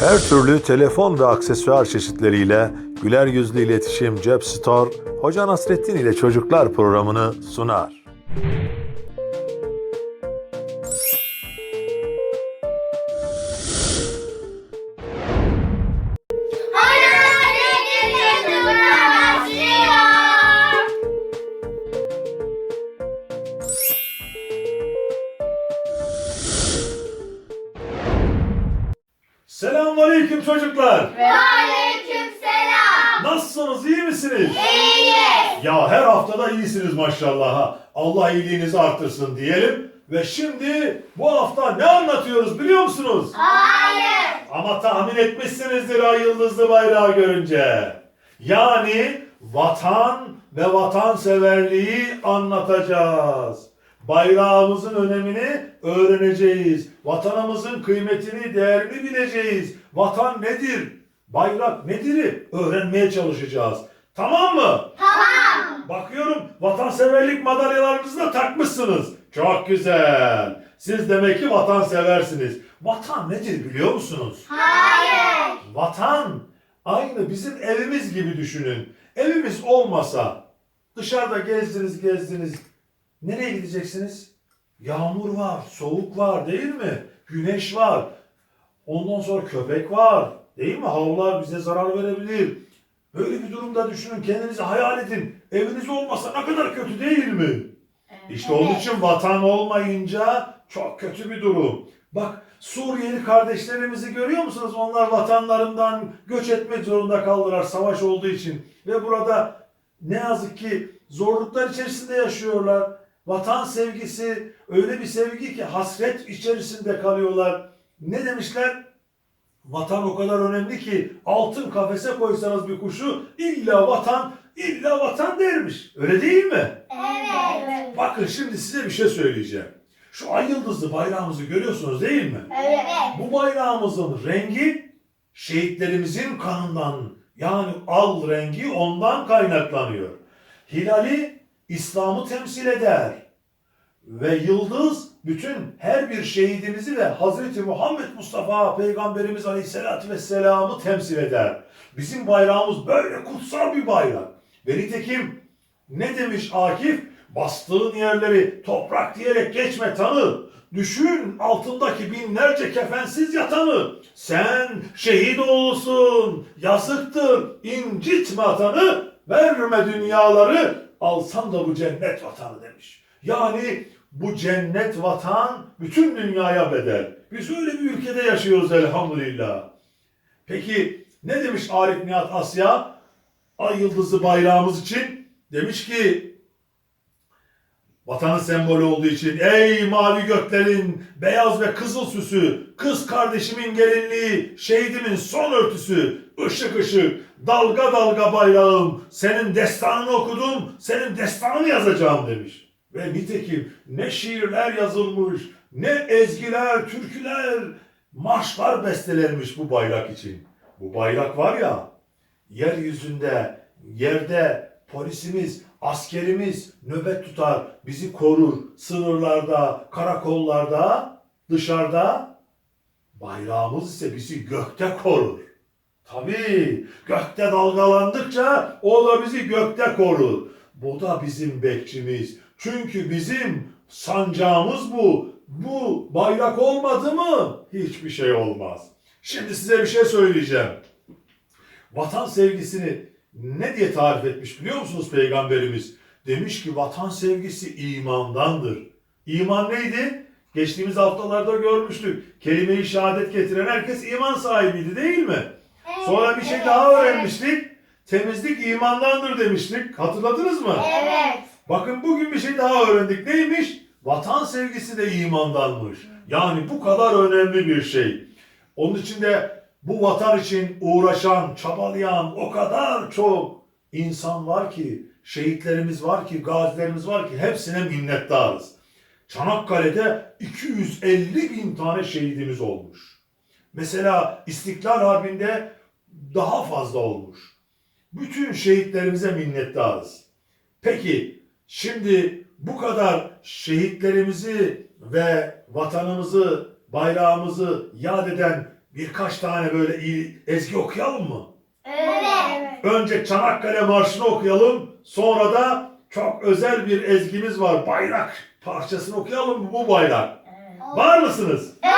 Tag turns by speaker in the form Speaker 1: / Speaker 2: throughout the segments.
Speaker 1: Her türlü telefon ve aksesuar çeşitleriyle Güler Yüzlü İletişim Cep Store, Hoca Nasrettin ile Çocuklar programını sunar. Selamünaleyküm çocuklar.
Speaker 2: Aleykümselam.
Speaker 1: Nasılsınız? iyi misiniz?
Speaker 2: İyiyiz.
Speaker 1: Ya her haftada iyisiniz maşallah. ha. Allah iyiliğinizi artırsın diyelim. Ve şimdi bu hafta ne anlatıyoruz biliyor musunuz?
Speaker 2: Hayır.
Speaker 1: Ama tahmin etmişsinizdir ay yıldızlı bayrağı görünce. Yani vatan ve vatanseverliği anlatacağız. Bayrağımızın önemini öğreneceğiz. Vatanımızın kıymetini, değerini bileceğiz. Vatan nedir? Bayrak nedir? Öğrenmeye çalışacağız. Tamam mı?
Speaker 2: Tamam.
Speaker 1: Bakıyorum vatanseverlik madalyalarınızı da takmışsınız. Çok güzel. Siz demek ki vatanseversiniz. Vatan nedir biliyor musunuz?
Speaker 2: Hayır.
Speaker 1: Vatan aynı bizim evimiz gibi düşünün. Evimiz olmasa dışarıda gezdiniz gezdiniz. Nereye gideceksiniz? Yağmur var, soğuk var değil mi? Güneş var. Ondan sonra köpek var. Değil mi? Havlar bize zarar verebilir. Böyle bir durumda düşünün. Kendinizi hayal edin. Eviniz olmasa ne kadar kötü değil mi? İşte onun için vatan olmayınca çok kötü bir durum. Bak Suriyeli kardeşlerimizi görüyor musunuz? Onlar vatanlarından göç etmek zorunda kaldılar savaş olduğu için. Ve burada ne yazık ki zorluklar içerisinde yaşıyorlar. Vatan sevgisi öyle bir sevgi ki hasret içerisinde kalıyorlar. Ne demişler? Vatan o kadar önemli ki altın kafese koysanız bir kuşu illa vatan, illa vatan dermiş. Öyle değil mi?
Speaker 2: Evet.
Speaker 1: Bakın şimdi size bir şey söyleyeceğim. Şu ay yıldızlı bayrağımızı görüyorsunuz değil mi?
Speaker 2: Evet.
Speaker 1: Bu bayrağımızın rengi şehitlerimizin kanından yani al rengi ondan kaynaklanıyor. Hilali İslam'ı temsil eder. Ve yıldız bütün her bir şehidimizi ve Hazreti Muhammed Mustafa Peygamberimiz Aleyhisselatü Vesselam'ı temsil eder. Bizim bayrağımız böyle kutsal bir bayrak. Ve nitekim ne demiş Akif? Bastığın yerleri toprak diyerek geçme tanı. Düşün altındaki binlerce kefensiz yatanı. Sen şehit oğlusun. Yazıktır. incitme atanı. Verme dünyaları. Alsan da bu cennet vatanı demiş. Yani bu cennet vatan bütün dünyaya bedel. Biz öyle bir ülkede yaşıyoruz elhamdülillah. Peki ne demiş Arif Nihat Asya? Ay yıldızlı bayrağımız için demiş ki vatanın sembolü olduğu için ey mavi göklerin beyaz ve kızıl süsü, kız kardeşimin gelinliği, şehidimin son örtüsü, ışık ışık, dalga dalga bayrağım, senin destanını okudum, senin destanını yazacağım demiş. Ve nitekim ne şiirler yazılmış, ne ezgiler, türküler, marşlar bestelenmiş bu bayrak için. Bu bayrak var ya, yeryüzünde, yerde polisimiz, askerimiz nöbet tutar, bizi korur. Sınırlarda, karakollarda, dışarıda. Bayrağımız ise bizi gökte korur. Tabii gökte dalgalandıkça o da bizi gökte korur. Bu da bizim bekçimiz. Çünkü bizim sancağımız bu. Bu bayrak olmadı mı hiçbir şey olmaz. Şimdi size bir şey söyleyeceğim. Vatan sevgisini ne diye tarif etmiş biliyor musunuz Peygamberimiz? Demiş ki vatan sevgisi imandandır. İman neydi? Geçtiğimiz haftalarda görmüştük. Kelime-i şehadet getiren herkes iman sahibiydi değil mi? Sonra bir şey daha öğrenmiştik. Temizlik imandandır demiştik. Hatırladınız mı?
Speaker 2: Evet.
Speaker 1: Bakın bugün bir şey daha öğrendik. Neymiş? Vatan sevgisi de imandanmış. Yani bu kadar önemli bir şey. Onun için de bu vatan için uğraşan, çabalayan o kadar çok insan var ki, şehitlerimiz var ki, gazilerimiz var ki hepsine minnettarız. Çanakkale'de 250 bin tane şehidimiz olmuş. Mesela İstiklal Harbi'nde daha fazla olmuş. Bütün şehitlerimize minnettarız. Peki şimdi bu kadar şehitlerimizi ve vatanımızı, bayrağımızı yad eden birkaç tane böyle iyi ezgi okuyalım mı?
Speaker 2: Evet.
Speaker 1: Önce Çanakkale Marşı'nı okuyalım. Sonra da çok özel bir ezgimiz var. Bayrak parçasını okuyalım mı bu bayrak? Var mısınız?
Speaker 2: Varız.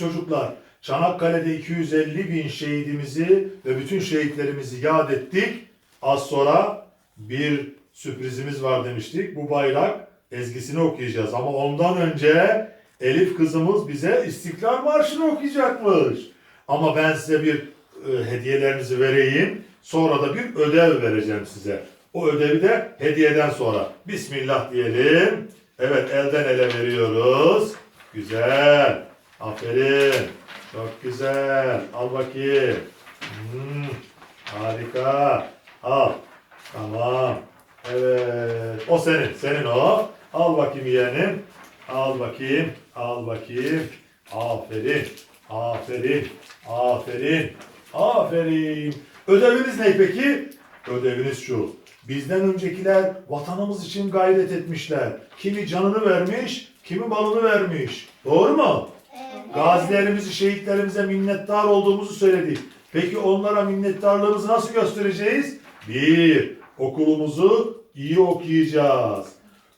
Speaker 1: çocuklar, Çanakkale'de 250 bin şehidimizi ve bütün şehitlerimizi yad ettik. Az sonra bir sürprizimiz var demiştik. Bu bayrak ezgisini okuyacağız. Ama ondan önce Elif kızımız bize İstiklal Marşı'nı okuyacakmış. Ama ben size bir e, hediyelerinizi vereyim. Sonra da bir ödev vereceğim size. O ödevi de hediyeden sonra. Bismillah diyelim. Evet elden ele veriyoruz. Güzel. Aferin. Çok güzel. Al bakayım. Hmm, harika. Al. Tamam. Evet. O senin. Senin o. Al bakayım yeğenim. Al bakayım. Al bakayım. Aferin. Aferin. Aferin. Aferin. Ödeviniz ne peki? Ödeviniz şu. Bizden öncekiler vatanımız için gayret etmişler. Kimi canını vermiş, kimi malını vermiş. Doğru mu? Gazilerimizi, şehitlerimize minnettar olduğumuzu söyledik. Peki onlara minnettarlığımızı nasıl göstereceğiz? Bir, okulumuzu iyi okuyacağız.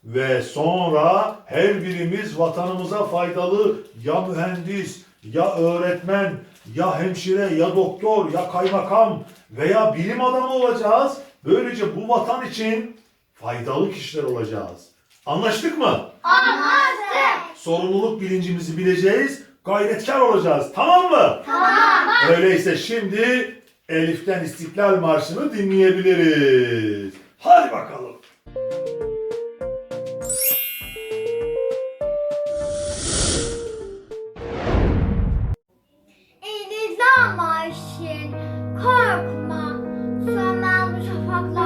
Speaker 1: Ve sonra her birimiz vatanımıza faydalı ya mühendis, ya öğretmen, ya hemşire, ya doktor, ya kaymakam veya bilim adamı olacağız. Böylece bu vatan için faydalı kişiler olacağız. Anlaştık mı?
Speaker 2: Anlaştık.
Speaker 1: sorumluluk bilincimizi bileceğiz, gayretkar olacağız. Tamam mı?
Speaker 2: Tamam.
Speaker 1: Öyleyse şimdi Elif'ten İstiklal Marşı'nı dinleyebiliriz. Hadi bakalım.
Speaker 2: İnizam marşın korkma Sönmez bu şafaklardan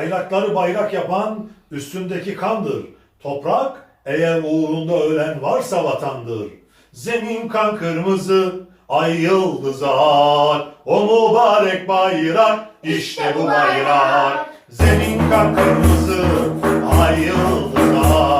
Speaker 1: Bayrakları bayrak yapan üstündeki kandır. Toprak eğer uğrunda ölen varsa vatandır. Zemin kan kırmızı, ay yıldız ay. O mübarek bayrak, işte bu bayrak. Zemin kan kırmızı, ay yıldız ay.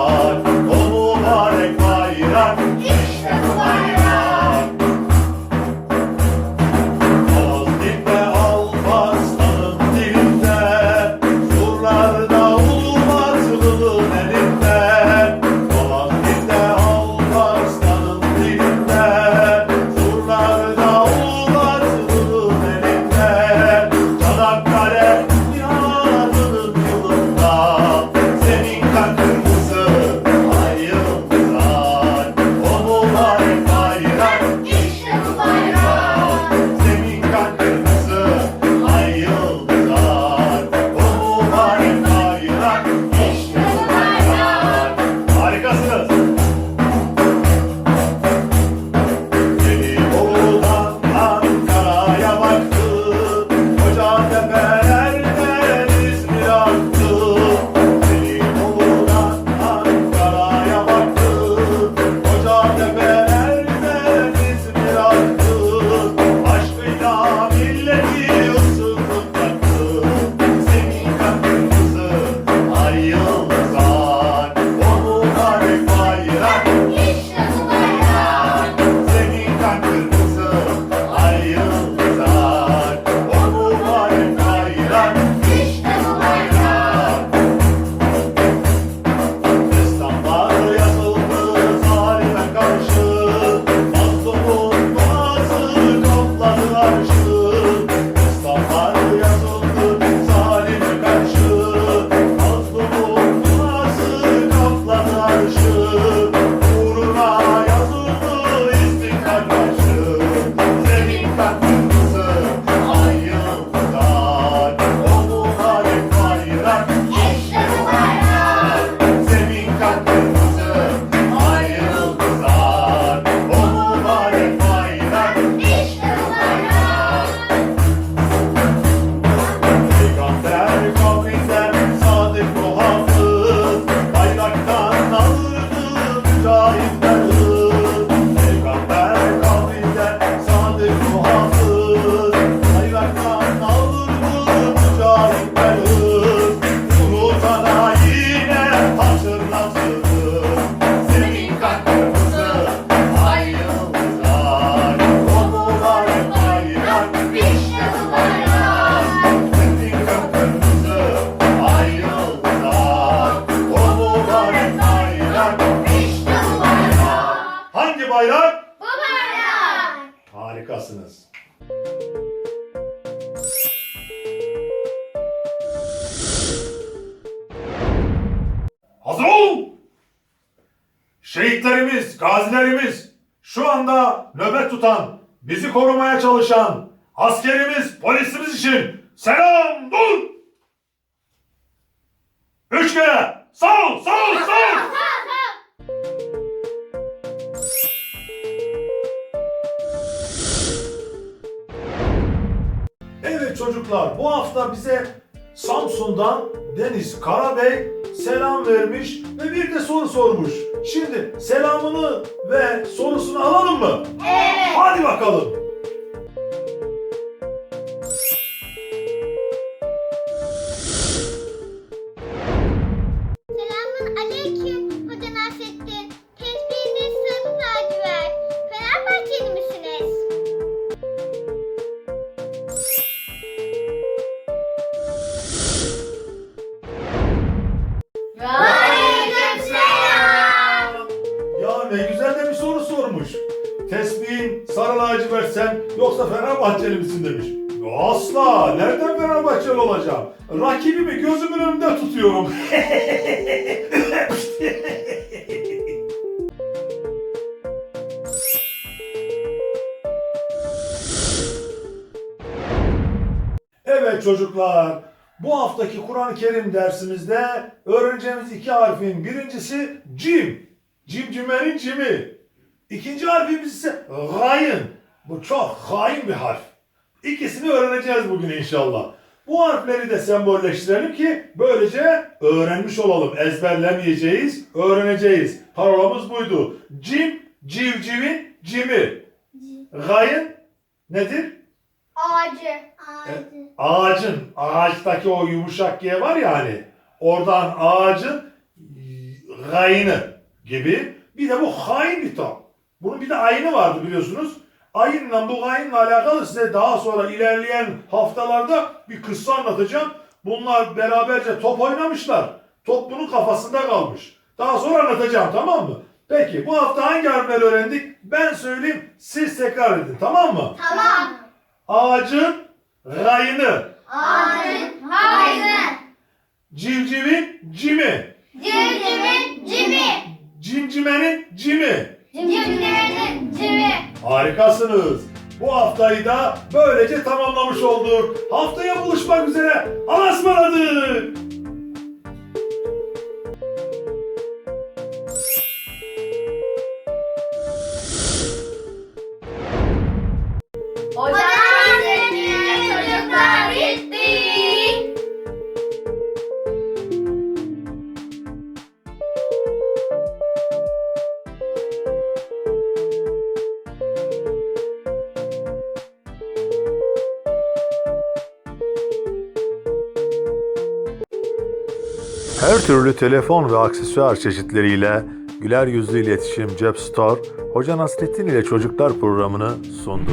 Speaker 1: Aşkıyla Gazilerimiz, şu anda nöbet tutan, bizi korumaya çalışan askerimiz, polisimiz için selam dur! Üç kere sağ ol, sağ ol, sağ ol! Evet çocuklar bu hafta bize Samsun'dan Deniz Karabey selam vermiş ve bir de soru sormuş. Şimdi selamını ve sorusunu alalım mı?
Speaker 2: Evet.
Speaker 1: Hadi bakalım. Rakibimi gözümün önünde tutuyorum. Evet çocuklar, bu haftaki Kur'an-ı Kerim dersimizde öğreneceğimiz iki harfin birincisi cim. Cimcimenin cimi. İkinci harfimiz ise gayın. Bu çok hain bir harf. İkisini öğreneceğiz bugün inşallah. Bu harfleri de sembolleştirelim ki böylece öğrenmiş olalım. Ezberlemeyeceğiz, öğreneceğiz. Parolamız buydu. Cim, civcivin cimi. Gayın nedir?
Speaker 2: Ağacı.
Speaker 1: E, ağacın, ağaçtaki o yumuşak G var ya hani. Oradan ağacın gayını gibi. Bir de bu hain bir tam. Bunun bir de ayını vardı biliyorsunuz. Ayınla bu gayınla alakalı size daha sonra ilerleyen haftalarda bir kıssa anlatacağım. Bunlar beraberce top oynamışlar. Top bunun kafasında kalmış. Daha sonra anlatacağım tamam mı? Peki bu hafta hangi harfleri öğrendik? Ben söyleyeyim siz tekrar edin tamam mı?
Speaker 2: Tamam.
Speaker 1: Ağacın gayını,
Speaker 2: Ağacın hayrı.
Speaker 1: civcivin cimi,
Speaker 2: Civcivin cimi.
Speaker 1: cimcimenin cimi.
Speaker 2: Civcivinin cimi.
Speaker 1: Harikasınız. Bu haftayı da böylece tamamlamış olduk. Haftaya buluşmak üzere. Allah'a türlü telefon ve aksesuar çeşitleriyle Güler Yüzlü İletişim Cep Store, Hoca Nasrettin ile Çocuklar programını sundu.